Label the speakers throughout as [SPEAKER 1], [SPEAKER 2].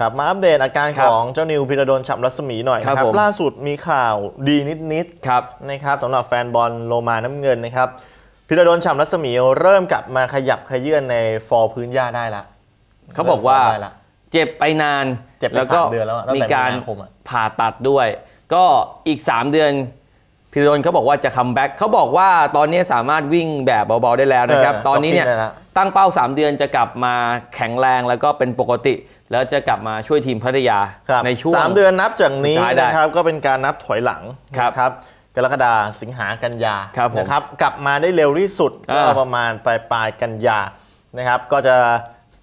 [SPEAKER 1] ครับมาอัปเดตอาการ
[SPEAKER 2] ครั
[SPEAKER 1] ข
[SPEAKER 2] บ
[SPEAKER 1] องเจ้านิวพิรดลฉ่ำรัศมีหน่อย
[SPEAKER 2] ครับ
[SPEAKER 1] นะครับ
[SPEAKER 2] ผม
[SPEAKER 1] ล่าสุดมีข่าวดีนิด
[SPEAKER 2] ครับ
[SPEAKER 1] ๆนะครับสำหรับแฟนบอลโลมาน้ำเงินนะครับพิรดลฉ่ำรัศมีเริ่มกลับมาขยับขยื่นในฟอร์พื้นหญ้าได้ละ
[SPEAKER 2] เขาบอกว่า
[SPEAKER 1] เริ่มซ้มได้ละ
[SPEAKER 2] เจ็บไปนาน
[SPEAKER 1] เจ็บไป
[SPEAKER 2] แล้วก็
[SPEAKER 1] สามเดือนแล้วอะตั้ง
[SPEAKER 2] มี
[SPEAKER 1] แต่
[SPEAKER 2] การ
[SPEAKER 1] มีนาคมอะ
[SPEAKER 2] ผ่าตัดด้วย ก็อีก 3 เดือนพิรดลเขาบอกว่าจะคัมแบ็กเขาบอกว่าตอนนี้สามารถวิ่งแบบเบาๆได้แล้วนะครับ
[SPEAKER 1] เออ
[SPEAKER 2] ตอนนี้เนี่ย
[SPEAKER 1] จ็อกกิ้งได้ละ
[SPEAKER 2] ตั้งเป้า 3 เดือนจะกลับมาแข็งแรงแล้วก็เป็นปกติ แล้วจะกลับมาช่วยทีมพัทยา
[SPEAKER 1] ครับ
[SPEAKER 2] ในช่วง
[SPEAKER 1] สามเดือนนับจากนี้
[SPEAKER 2] สุดท้ายได้
[SPEAKER 1] นะครับก็เป็นการนับถอยหลัง
[SPEAKER 2] ครับ
[SPEAKER 1] นะครับกรกฎาสิงหากันยา
[SPEAKER 2] ครับผม
[SPEAKER 1] นะครับกลับมาได้เร็วที่สุดก็
[SPEAKER 2] อ่า
[SPEAKER 1] ประมาณปลายปลายๆกันยานะครับก็จะ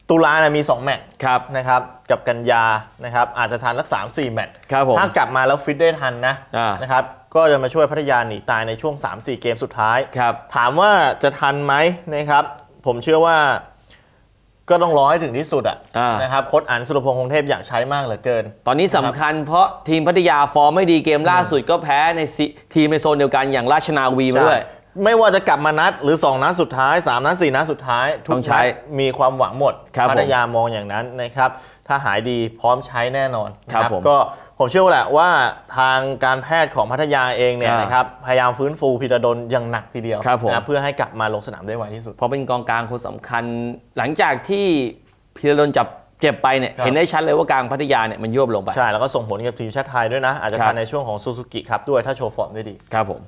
[SPEAKER 1] ตุลาเนี่ยมี 2 แมตช์
[SPEAKER 2] ครับ
[SPEAKER 1] นะครับกับกันยานะครับอาจจะทันสักสามสี่แมตช์
[SPEAKER 2] ครับผม
[SPEAKER 1] ถ้ากลับมาแล้วฟิตได้ทันนะ
[SPEAKER 2] อ่า
[SPEAKER 1] นะครับก็จะมาช่วยพัทยาหนีตายในช่วง 3-4 เกมสุดท้าย
[SPEAKER 2] ครับ
[SPEAKER 1] ถามว่าจะทันไหมนะครับผมเชื่อว่า ก็ต้องรอให้ถึงที่สุดอะ
[SPEAKER 2] อ่าน
[SPEAKER 1] นะครับโค้ชอันสุรพงษ์คงเทพอยากใช้มากเหลือเกิน
[SPEAKER 2] ตอนนี้สำคัญเพราะทีมพัทยาฟอร์มไม่ดีเกมล่าสุดก็แพ้ในซิทีมในโซนเดียวกันอย่างราชนาวีมาด้วย
[SPEAKER 1] ใช่ไม่ว่าจะกลับมานัดหรือ 2 นัดสุดท้าย 3 นัด 4 นัดสุดท้าย ทุ
[SPEAKER 2] ต้
[SPEAKER 1] ก
[SPEAKER 2] องใช้
[SPEAKER 1] นัดมีความหวังหมด
[SPEAKER 2] ครับ
[SPEAKER 1] พัทยามองอย่างนั้นนะครับ ถ้าหายดีพร้อมใช้แน่นอนนะครับ
[SPEAKER 2] ผม
[SPEAKER 1] ก็ ผมเชื่อว่าแหละว่าทางการแพทย์ของพัทยาเองเนี่ย
[SPEAKER 2] อ่าน
[SPEAKER 1] นะครับพยายามฟื้นฟูพิรดลอย่างหนักทีเดียว
[SPEAKER 2] ครับผม
[SPEAKER 1] นะเพื่อให้กลับมาลงสนามได้ไวที่สุด
[SPEAKER 2] เพราะเป็นกองกลางคนสำคัญ หลังจากที่พิรดลจับเจ็บไปเนี่ย
[SPEAKER 1] ครับ
[SPEAKER 2] เห็นได้ชัดเลยว่ากลางพัทยาเนี่ยมันยวบลงไป
[SPEAKER 1] ใช่ แล้วก็ส่งผลกับทีมชาติไทยด้วยนะ อาจจะ
[SPEAKER 2] ครับ
[SPEAKER 1] ทันในช่วงของซูซูกิครับด้วยถ้าโชว์ฟอร์มได้ดี
[SPEAKER 2] ครับผม